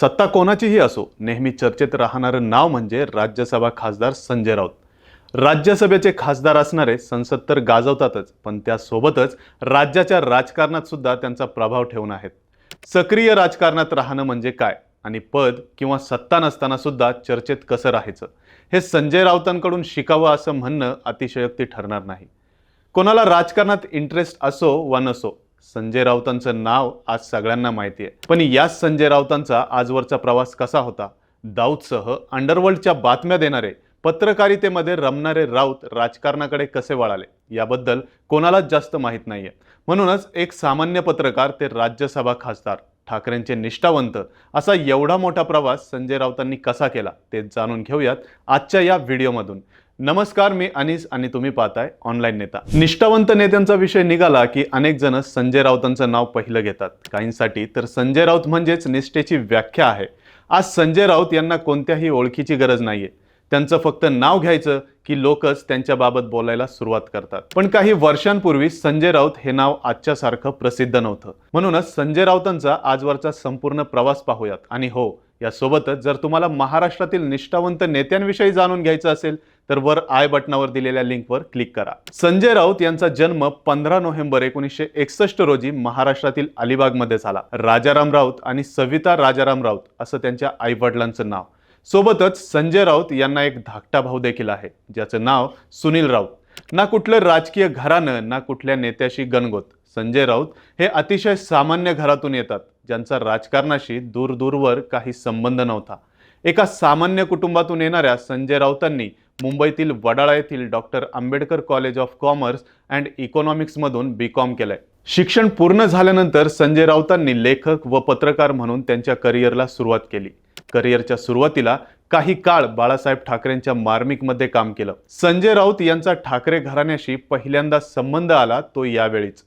सत्ता कोणाचीही असो नेहमी चर्चेत राहणारं नाव म्हणजे राज्यसभा खासदार संजय राऊत. राज्यसभेचे खासदार असणारे संसद तर गाजवतातच पण त्यासोबतच राज्याच्या राजकारणात सुद्धा त्यांचा प्रभाव ठेवून आहेत. सक्रिय राजकारणात राहणं म्हणजे काय? आणि पद किंवा सत्ता नसताना सुद्धा चर्चेत कसं राहायचं? हे संजय राऊतांकडून शिकावं असं म्हणणं अतिशयोक्ती ठरणार नाही. कोणाला राजकारणात इंटरेस्ट असो वा नसो संजय राऊतांचं नाव आज सगळ्यांना माहिती आहे. पण याच संजय राऊतांचा आजवरचा प्रवास कसा होता? दाऊदसह अंडरवर्ल्डच्या बातम्या देणारे पत्रकारितेमध्ये रमणारे राऊत राजकारणाकडे कसे वळाले? याबद्दल कोणालाच जास्त माहीत नाहीये. म्हणूनच एक सामान्य पत्रकार ते राज्यसभा खासदार ठाकरेंचे निष्ठावंत असा एवढा मोठा प्रवास संजय राऊतांनी कसा केला ते जाणून घेऊयात आजच्या या व्हिडिओमधून. नमस्कार मी अनिस आणि तुम्ही पाहताय ऑनलाईन नेता. निष्ठावंत नेत्यांचा विषय निघाला की अनेक जण संजय राऊतांचं नाव पहिलं घेतात. काहींसाठी तर संजय राऊत म्हणजेच निष्ठेची व्याख्या आहे. आज संजय राऊत यांना कोणत्याही ओळखीची गरज नाहीये. त्यांचं फक्त नाव घ्यायचं की लोकच त्यांच्याबाबत बोलायला सुरुवात करतात. पण काही वर्षांपूर्वी संजय राऊत हे नाव आजच्या सारखं प्रसिद्ध नव्हतं. म्हणूनच संजय राऊतांचा आजवरचा संपूर्ण प्रवास पाहूयात. आणि हो यासोबतच जर तुम्हाला महाराष्ट्रातील निष्ठावंत नेत्यांविषयी जाणून घ्यायचं असेल तर वर आय बटनावर दिलेल्या लिंकवर क्लिक करा. संजय राऊत यांचा जन्म पंधरा नोव्हेंबर एकोणीसशे एकसष्ट रोजी महाराष्ट्रातील अलिबागमध्ये झाला. राजाराम राऊत आणि सविता राजाराम राऊत असं त्यांच्या आई वडिलांचं नाव. सोबतच संजय राऊत यांना एक धाकटा भाऊ देखील आहे ज्याचं नाव सुनील राऊत. ना कुठलं राजकीय घराणं ना कुठल्या नेत्याशी गणगोत. संजय राऊत हे अतिशय सामान्य घरातून येतात ज्यांचा राजकारणाशी दूरदूरवर काही संबंध नव्हता. एका सामान्य कुटुंबातून येणाऱ्या संजय राऊतांनी मुंबईतील वडाळा येथील doctor Ambedkar college of commerce and इकॉनॉमिक्समधून B com केलंय. शिक्षण पूर्ण झाल्यानंतर संजय राऊतांनी लेखक व पत्रकार म्हणून त्यांच्या करिअरला सुरुवात केली. करिअरच्या सुरुवातीला काही काळ बाळासाहेब ठाकरेंच्या मार्मिकमध्ये काम केलं. संजय राऊत यांचा ठाकरे घराण्याशी पहिल्यांदा संबंध आला तो यावेळीच.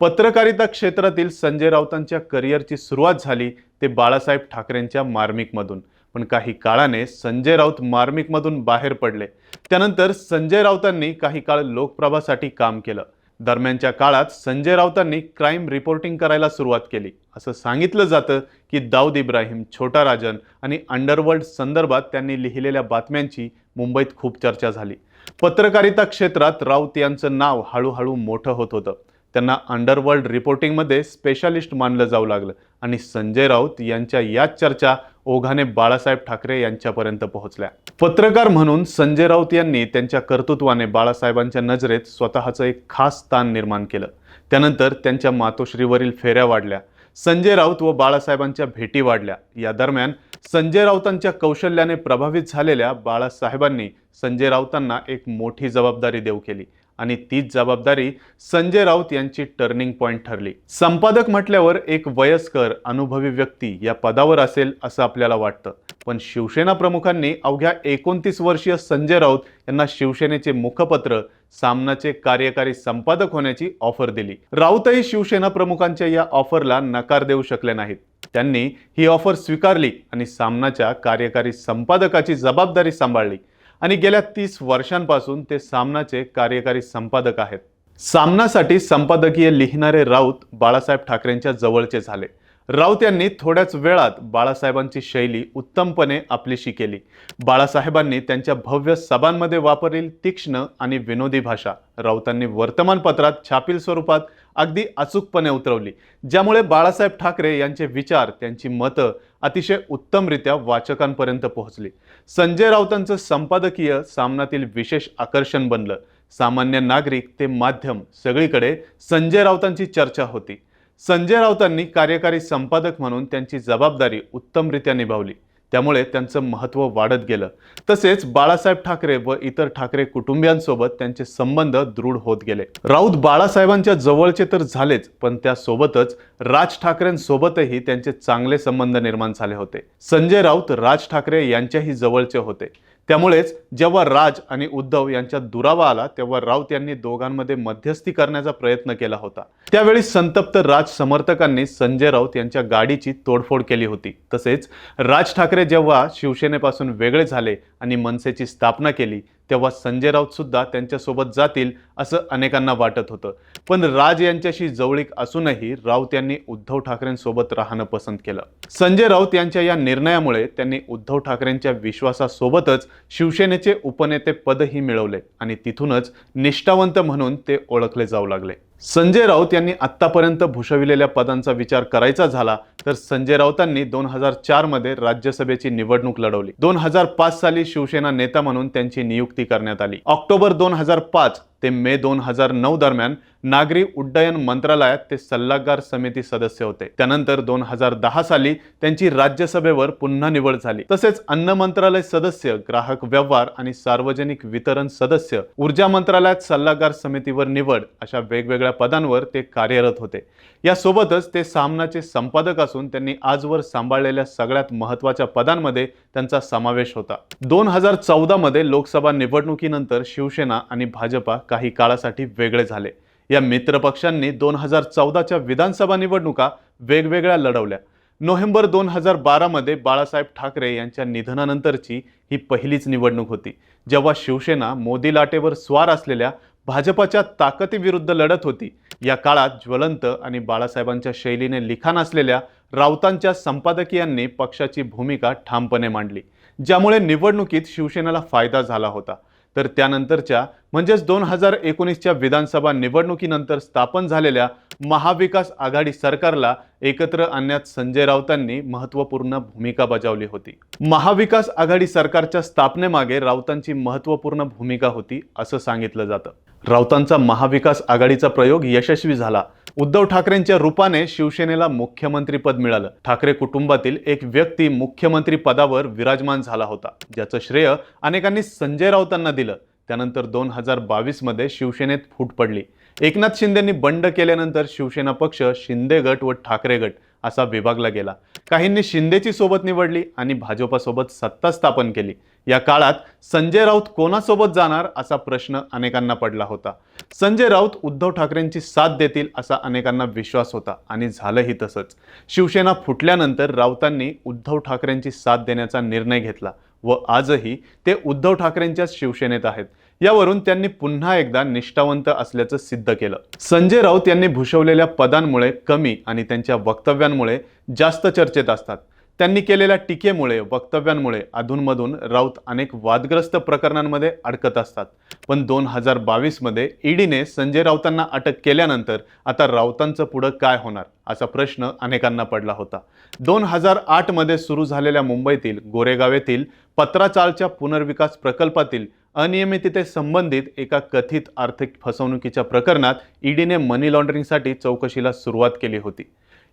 पत्रकारिता क्षेत्रातील संजय राऊतांच्या करिअरची सुरुवात झाली ते बाळासाहेब ठाकरेंच्या मार्मिकमधून. पण काही काळाने संजय राऊत मार्मिकमधून बाहेर पडले. त्यानंतर संजय राऊतांनी काही काळ लोकप्रभासाठी काम केलं. दरम्यानच्या काळात संजय राऊतांनी क्राईम रिपोर्टिंग करायला सुरुवात केली. असं सांगितलं जातं की दाऊद इब्राहिम छोटा राजन आणि अंडरवर्ल्ड संदर्भात त्यांनी लिहिलेल्या बातम्यांची मुंबईत खूप चर्चा झाली. पत्रकारिता क्षेत्रात राऊत यांचं नाव हळूहळू मोठं होत होतं. त्यांना अंडरवर्ल्ड रिपोर्टिंगमध्ये स्पेशालिस्ट मानलं जाऊ लागलं आणि संजय राऊत यांच्या याच चर्चा ओघाने बाळासाहेब ठाकरे यांच्यापर्यंत पोहोचल्या. पत्रकार म्हणून संजय राऊत यांनी त्यांच्या कर्तृत्वाने बाळासाहेबांच्या नजरेत स्वतःचं एक खास स्थान निर्माण केलं. त्यानंतर त्यांच्या मातोश्रीवरील फेऱ्या वाढल्या. संजय राऊत व बाळासाहेबांच्या भेटी वाढल्या. या दरम्यान संजय राऊतांच्या कौशल्याने प्रभावित झालेल्या बाळासाहेबांनी संजय राऊतांना एक मोठी जबाबदारी देऊ केली. आणि तीच जबाबदारी संजय राऊत यांची टर्निंग पॉईंट ठरली. संपादक म्हटल्यावर एक वयस्कर अनुभवी व्यक्ती या पदावर असेल असं आपल्याला वाटतं. पण शिवसेना प्रमुखांनी अवघ्या एकोणतीस वर्षीय संजय राऊत यांना शिवसेनेचे मुखपत्र सामनाचे कार्यकारी संपादक होण्याची ऑफर दिली. राऊतही शिवसेना प्रमुखांच्या या ऑफरला नकार देऊ शकले नाहीत. त्यांनी ही ऑफर स्वीकारली आणि सामनाच्या कार्यकारी संपादकाची जबाबदारी सांभाळली. आणि गेल्या तीस वर्षांपासून ते सामनाचे कार्यकारी संपादक आहेत. सामनासाठी संपादकीय लिहिणारे राऊत बाळासाहेब ठाकरेंच्या जवळचे झाले. राऊत यांनी थोड्याच वेळात बाळासाहेबांची शैली उत्तमपणे आपलीशी केली. बाळासाहेबांनी त्यांच्या भव्य सभांमध्ये वापरील तीक्ष्ण आणि विनोदी भाषा राऊतांनी वर्तमानपत्रात छापील स्वरूपात अगदी अचूकपणे उतरवली ज्यामुळे बाळासाहेब ठाकरे यांचे विचार त्यांची मतं अतिशय उत्तमरित्या वाचकांपर्यंत पोहोचली. संजय राऊतांचं संपादकीय सामनातील विशेष आकर्षण बनलं. सामान्य नागरिक ते माध्यम सगळीकडे संजय राऊतांची चर्चा होती. संजय राऊतांनी कार्यकारी संपादक म्हणून त्यांची जबाबदारी उत्तमरित्या निभावली. त्यामुळे त्यांचं महत्त्व वाढत गेलं. तसेच बाळासाहेब ठाकरे व इतर ठाकरे कुटुंबियांसोबत त्यांचे संबंध दृढ होत गेले. राऊत बाळासाहेबांच्या जवळचे तर झालेच पण त्यासोबतच राज ठाकरेंसोबतही त्यांचे चांगले संबंध निर्माण झाले होते. संजय राऊत राज ठाकरे यांच्याही जवळचे होते. त्यामुळेच जेव्हा राज आणि उद्धव यांच्यात दुरावा आला तेव्हा राऊत यांनी दोघांमध्ये मध्यस्थी करण्याचा प्रयत्न केला होता. त्यावेळी संतप्त राज समर्थकांनी संजय राऊत यांच्या गाडीची तोडफोड केली होती. तसेच राज ठाकरे जेव्हा शिवसेनेपासून वेगळे झाले आणि मनसेची स्थापना केली तेव्हा संजय राऊतसुद्धा त्यांच्यासोबत जातील असं अनेकांना वाटत होतं. पण राज यांच्याशी जवळीक असूनही राऊत यांनी उद्धव ठाकरेंसोबत राहणं पसंत केलं. संजय राऊत यांच्या या निर्णयामुळे त्यांनी उद्धव ठाकरेंच्या विश्वासासोबतच शिवसेनेचे उपनेते पदही मिळवले आणि तिथूनच निष्ठावंत म्हणून ते ओळखले जाऊ लागले. संजय राऊत यांनी आत्तापर्यंत भूषविलेल्या पदांचा विचार करायचा झाला तर संजय राऊतांनी दोन हजार चारमध्ये राज्यसभेची निवडणूक लढवली. दोन हजार पाच साली शिवसेना नेता म्हणून त्यांची नियुक्ती करण्यात आली. ऑक्टोबर दोन हजार पाच ते मे दोन हजार नऊ दरम्यान नागरी उड्डयन मंत्रालयात ते सल्लागार समिती सदस्य होते. त्यानंतर दोन हजार दहा साली त्यांची राज्यसभेवर पुन्हा निवड झाली. तसेच अन्न मंत्रालय सदस्य ग्राहक व्यवहार आणि सार्वजनिक वितरण सदस्य ऊर्जा मंत्रालयात सल्लागार समितीवर निवड अशा वेगवेगळ्या पदांवर ते कार्यरत होते. यासोबतच ते सामनाचे संपादक असून त्यांनी आजवर सांभाळलेल्या सगळ्यात महत्त्वाच्या पदांमध्ये त्यांचा समावेश होता. दोन हजार चौदा मध्ये लोकसभा निवडणुकीनंतर शिवसेना आणि भाजपा काही काळासाठी वेगळे झाले. या मित्रपक्षांनी दोन हजार चौदाच्या विधानसभा निवडणुका वेगवेगळ्या लढवल्या. नोव्हेंबर दोन हजार बारामध्ये बाळासाहेब ठाकरे यांच्या निधनानंतरची ही पहिलीच निवडणूक होती. जेव्हा शिवसेना मोदी लाटेवर स्वार असलेल्या भाजपाच्या ताकदीविरुद्ध लढत होती या काळात ज्वलंत आणि बाळासाहेबांच्या शैलीने लिखाण असलेल्या राऊतांच्या संपादकीयांनी पक्षाची भूमिका ठामपणे मांडली ज्यामुळे निवडणुकीत शिवसेनेला फायदा झाला होता. तर त्यानंतरच्या म्हणजेच दोन हजार एकोणीसच्या विधानसभा निवडणुकीनंतर स्थापन झालेल्या महाविकास आघाडी सरकारला एकत्र आणण्यात संजय राऊतांनी महत्त्वपूर्ण भूमिका बजावली होती. महाविकास आघाडी सरकारच्या स्थापनेमागे राऊतांची महत्त्वपूर्ण भूमिका होती असं सांगितलं जातं. राऊतांचा महाविकास आघाडीचा प्रयोग यशस्वी झाला. उद्धव ठाकरेंच्या रूपाने शिवसेनेला मुख्यमंत्रीपद मिळालं. ठाकरे कुटुंबातील एक व्यक्ती मुख्यमंत्री पदावर विराजमान झाला होता. ज्याचं श्रेय अनेकांनी संजय राऊतांना दिलं. त्यानंतर दोन हजार बावीसमध्ये शिवसेनेत फूट पडली. एकनाथ शिंदेंनी बंड केल्यानंतर शिवसेना पक्ष शिंदे गट व ठाकरे गट असा विभागला गेला. काहींनी शिंदेची सोबत निवडली आणि भाजपासोबत सत्ता स्थापन केली. या काळात संजय राऊत कोणासोबत जाणार असा प्रश्न अनेकांना पडला होता. संजय राऊत उद्धव ठाकरेंची साथ देतील असा अनेकांना विश्वास होता आणि झालंही तसंच. शिवसेना फुटल्यानंतर राऊतांनी उद्धव ठाकरेंची साथ देण्याचा निर्णय घेतला व आजही ते उद्धव ठाकरेंच्याच शिवसेनेत आहेत. यावरून त्यांनी पुन्हा एकदा निष्ठावंत असल्याचं सिद्ध केलं. संजय राऊत यांनी भूषवलेल्या पदांमुळे कमी आणि त्यांच्या वक्तव्यांमुळे जास्त चर्चेत असतात. त्यांनी केलेल्या टीकेमुळे वक्तव्यांमुळे अधूनमधून राऊत अनेक वादग्रस्त प्रकरणांमध्ये अडकत असतात. पण दोन हजार बावीसमध्ये ईडीने संजय राऊतांना अटक केल्यानंतर आता राऊतांचं पुढं काय होणार असा प्रश्न अनेकांना पडला होता. दोन हजार आठमध्ये सुरू झालेल्या मुंबईतील गोरेगाव येथील पत्राचालच्या पुनर्विकास प्रकल्पातील अनियमिततेसंबंधित एका कथित आर्थिक फसवणुकीच्या प्रकरणात ईडीने मनी लॉन्ड्रिंगसाठी चौकशीला सुरुवात केली होती.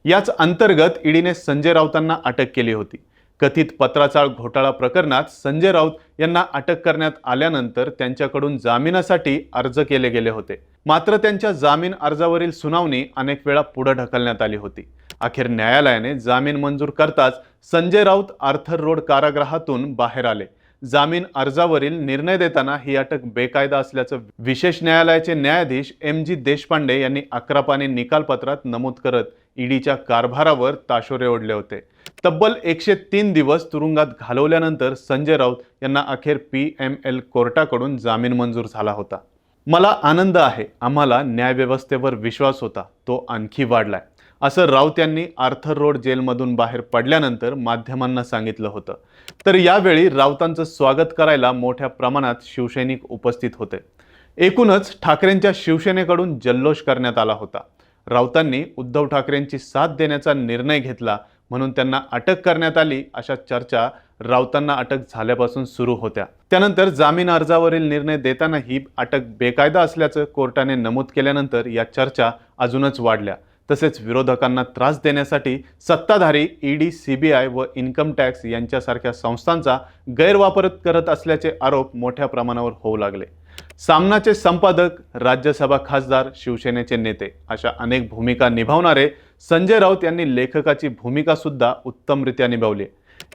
याच अंतर्गत ईडीने संजय राऊतांना अटक केली होती. कथित पत्राचाळ घोटाळा प्रकरणात संजय राऊत यांना अटक करण्यात आल्यानंतर त्यांच्याकडून जामिनासाठी अर्ज केले गेले होते. मात्र त्यांच्या जामीन अर्जावरील सुनावणी अनेक वेळा पुढे ढकलण्यात आली होती. अखेर न्यायालयाने जामीन मंजूर करताच संजय राऊत आर्थर रोड कारागृहातून बाहेर आले. जामीन अर्जावरील निर्णय देताना ही अटक बेकायदा असल्याचं विशेष न्यायालयाचे न्यायाधीश एम जी देशपांडे यांनी अकरा पाने निकालपत्रात नमूद करत ईडीच्या कारभारावर ताशोरे ओढले होते. तब्बल एकशे तीन दिवस तुरुंगात घालवल्यानंतर संजय राऊत यांना अखेर पी एम एल कोर्टाकडून जामीन मंजूर झाला होता. मला आनंद आहे आम्हाला न्यायव्यवस्थेवर विश्वास होता तो आणखी वाढलाय असं राऊत यांनी आर्थर रोड जेलमधून बाहेर पडल्यानंतर माध्यमांना सांगितलं होतं. तर यावेळी राऊतांचं स्वागत करायला मोठ्या प्रमाणात शिवसैनिक उपस्थित होते. एकूणच ठाकरेंच्या शिवसेनेकडून जल्लोष करण्यात आला होता. राऊतांनी उद्धव ठाकरेंची साथ देण्याचा निर्णय घेतला म्हणून त्यांना अटक करण्यात आली अशा चर्चा राऊतांना अटक झाल्यापासून सुरू होत्या. त्यानंतर जामीन अर्जावरील निर्णय देताना ही अटक बेकायदा असल्याचं कोर्टाने नमूद केल्यानंतर या चर्चा अजूनच वाढल्या. तसेच विरोधकांना त्रास देण्यासाठी सत्ताधारी ईडी सीबीआय व इन्कम टॅक्स यांच्यासारख्या संस्थांचा गैरवापर करत असल्याचे आरोप मोठ्या प्रमाणावर होऊ लागले. सामनाचे संपादक राज्यसभा खासदार शिवसेनेचे नेते अशा अनेक भूमिका निभावणारे संजय राऊत यांनी लेखकाची भूमिका सुद्धा उत्तमरित्या निभावली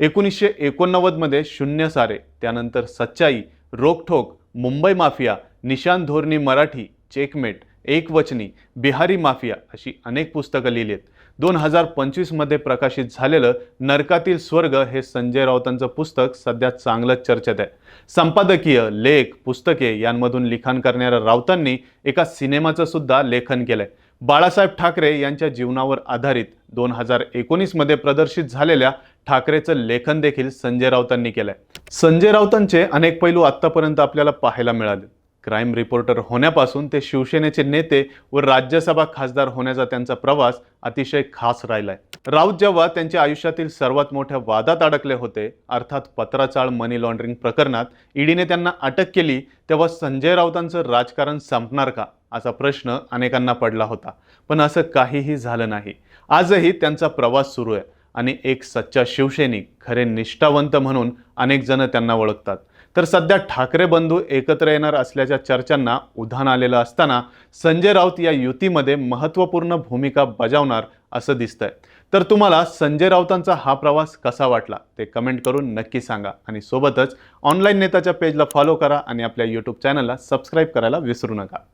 एकोणीसशे एकोणनव्वदमध्ये शून्य सारे त्यानंतर सच्चाई Rokhthok Mumbai mafia Nishan Dhorani Marathi checkmate Ekvachani Bihari mafia अशी अनेक पुस्तकं लिहिली आहेत. दोन हजार पंचवीसमध्ये प्रकाशित झालेलं नरकातील स्वर्ग हे संजय राऊतांचं पुस्तक सध्या चांगलंच चर्चेत आहे. संपादकीय लेख पुस्तके यांमधून लिखाण करणाऱ्या राऊतांनी एका सिनेमाचं सुद्धा लेखन केलंय. बाळासाहेब ठाकरे यांच्या जीवनावर आधारित दोन हजार एकोणीसमध्ये प्रदर्शित झालेल्या ठाकरेचं लेखन देखील संजय राऊतांनी केलंय. संजय राऊतांचे अनेक पैलू आत्तापर्यंत आपल्याला पाहायला मिळाले. क्राईम रिपोर्टर होण्यापासून ते शिवसेनेचे नेते व राज्यसभा खासदार होण्याचा त्यांचा प्रवास अतिशय खास राहिलाय. राऊत जेव्हा त्यांच्या आयुष्यातील सर्वात मोठ्या वादात अडकले होते अर्थात पत्राचाळ मनी लॉन्ड्रिंग प्रकरणात ईडीने त्यांना अटक केली तेव्हा संजय राऊतांचं राजकारण संपणार का? असा प्रश्न अनेकांना पडला होता. पण असं काहीही झालं नाही. आजही त्यांचा प्रवास सुरू आहे आणि एक सच्चा शिवसैनिक खरे निष्ठावंत म्हणून अनेक जण त्यांना ओळखतात. तर सध्या ठाकरे बंधू एकत्र येणार असल्याच्या चर्चांना उधाण आलेलं असताना संजय राऊत या युतीमध्ये महत्त्वपूर्ण भूमिका बजावणार असं दिसतंय. तर तुम्हाला संजय राऊतांचा हा प्रवास कसा वाटला? ते कमेंट करून नक्की सांगा आणि सोबतच ऑनलाईन नेताच्या पेजला फॉलो करा आणि आपल्या यूट्यूब चॅनलला सबस्क्राईब करायला विसरू नका.